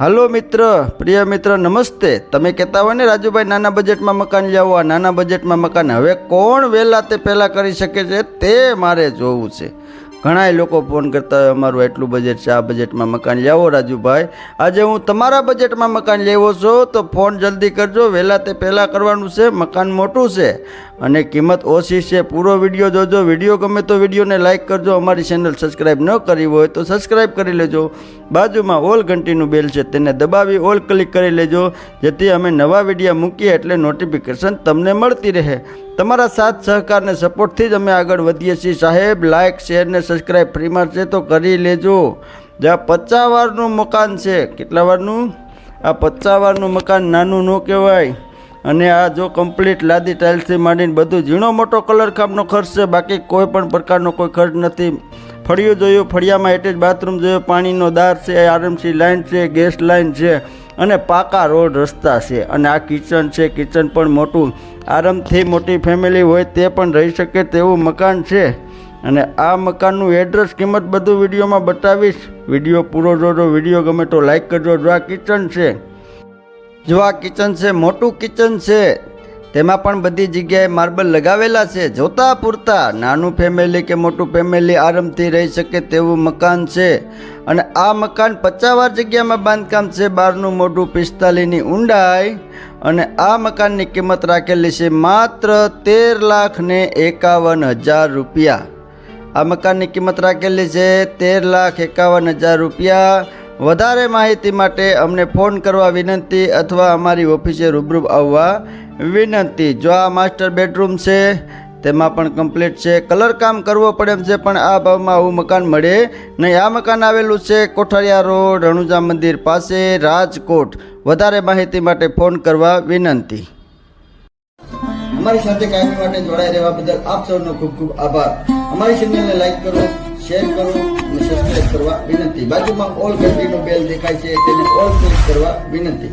હાલો મિત્ર, પ્રિય મિત્ર, નમસ્તે. તમે કહેતા હોય ને, રાજુભાઈ, નાના બજેટમાં મકાન લાવો. આ નાના બજેટમાં મકાન હવે કોણ વહેલા તે પહેલાં કરી શકે છે તે મારે જોવું છે. ઘણાય લોકો ફોન કરતા હોય, અમારું એટલું બજેટ છે, આ બજેટમાં મકાન લેવો, રાજુભાઈ. આજે હું તમારા બજેટમાં મકાન લેવો છો, તો ફોન જલ્દી કરજો. વહેલા તે પહેલાં કરવાનું છે, મકાન મોટું છે. અને કિંમત ઓછી છે, પૂરો વીડિયો જોજો. વીડિયો ગમે તો વિડીયોને લાઇક કરજો. અમારી ચેનલ સબસ્ક્રાઈબ ન કરી હોય તો સબસ્ક્રાઈબ કરી લેજો. બાજુમાં ઓલ ઘંટીનું બેલ છે, તેને દબાવી ઓલ ક્લિક કરી લેજો, જેથી અમે નવા વિડીયા મૂકીએ એટલે નોટિફિકેશન તમને મળતી રહે. તમારા સાથ સહકારને સપોર્ટથી જ અમે આગળ વધીએ છીએ. સાહેબ લાઇક શેર ને સબસ્ક્રાઈબ ફ્રીમાં છે તો કરી લેજો. જ્યાં પચાસ વારનું મકાન છે, કેટલા વારનું? આ પચાસ વારનું મકાન નાનું ન કહેવાય. અને આ જો કમ્પ્લીટ લાદી ટાઇલ્સથી માંડીને બધું ઝીણો મોટો કલર કામનો ખર્ચ છે, બાકી કોઈ પણ પ્રકારનો કોઈ ખર્ચ નથી. ફળિયું જોયું, ફળિયામાં એટેચ બાથરૂમ જોયું, પાણીનો દાર છે આરએમસી લાઇન છે, ગેસ લાઇન છે અને પાકા રોડ રસ્તા છે. અને આ કિચન છે, કિચન પણ મોટું. આરામથી મોટી ફેમિલી હોય તે પણ રહી શકે તેવું મકાન છે. અને આ મકાનનું એડ્રેસ કિંમત બધું વિડીયોમાં બતાવીશ. વીડિયો પૂરો જોજો, વીડિયો ગમે તો લાઇક કરજો. જો આ કિચન છે, જો આ કિચન છે, મોટું કિચન છે તેમાં પણ બધી જગ્યાએ માર્બલ લગાવેલા છે. જોતા પૂરતા નાનું ફેમિલી કે મોટું ફેમિલી આરામથી રહી શકે તેવું મકાન છે. અને આ મકાન પચાવાર જગ્યામાં બાંધકામ છે. બારનું મોઢું પિસ્તાલીસની ઊંડાઈ અને આ મકાનની કિંમત રાખેલી છે માત્ર તેર લાખ ને એકાવન હજાર રૂપિયા. આ મકાનની કિંમત રાખેલી છે તેર લાખ એકાવન હજાર રૂપિયા. વધારે માહિતી માટે અમને ફોન કરવા વિનંતી અથવા અમારી ઓફિસે રૂબરૂ આવવા વિનંતી. જો આ માસ્ટર બેડરૂમ છે, તેમાં પણ કમ્પ્લીટ છે. કલર કામ કરવો પડે એમ છે, પણ આ ભાવમાં આવું મકાન મળે નહીં. આ મકાન આવેલું છે કોઠારિયા રોડ, રણુજા મંદિર પાસે, રાજકોટ. વધારે માહિતી માટે ફોન કરવા વિનંતી. અમારી સાથે કાયમી માટે જોડાઈ રહેવા બદલ આપ સૌનો ખૂબ ખૂબ આભાર. અમારી ચેનલને લાઈક કરો, શેર કરો અને સબસ્ક્રાઈબ કરવા વિનંતી. બાજુમાં ઓલ ઘંટીનો બેલ દેખાય છે, તેને ઓલ ક્લિક કરવા વિનંતી.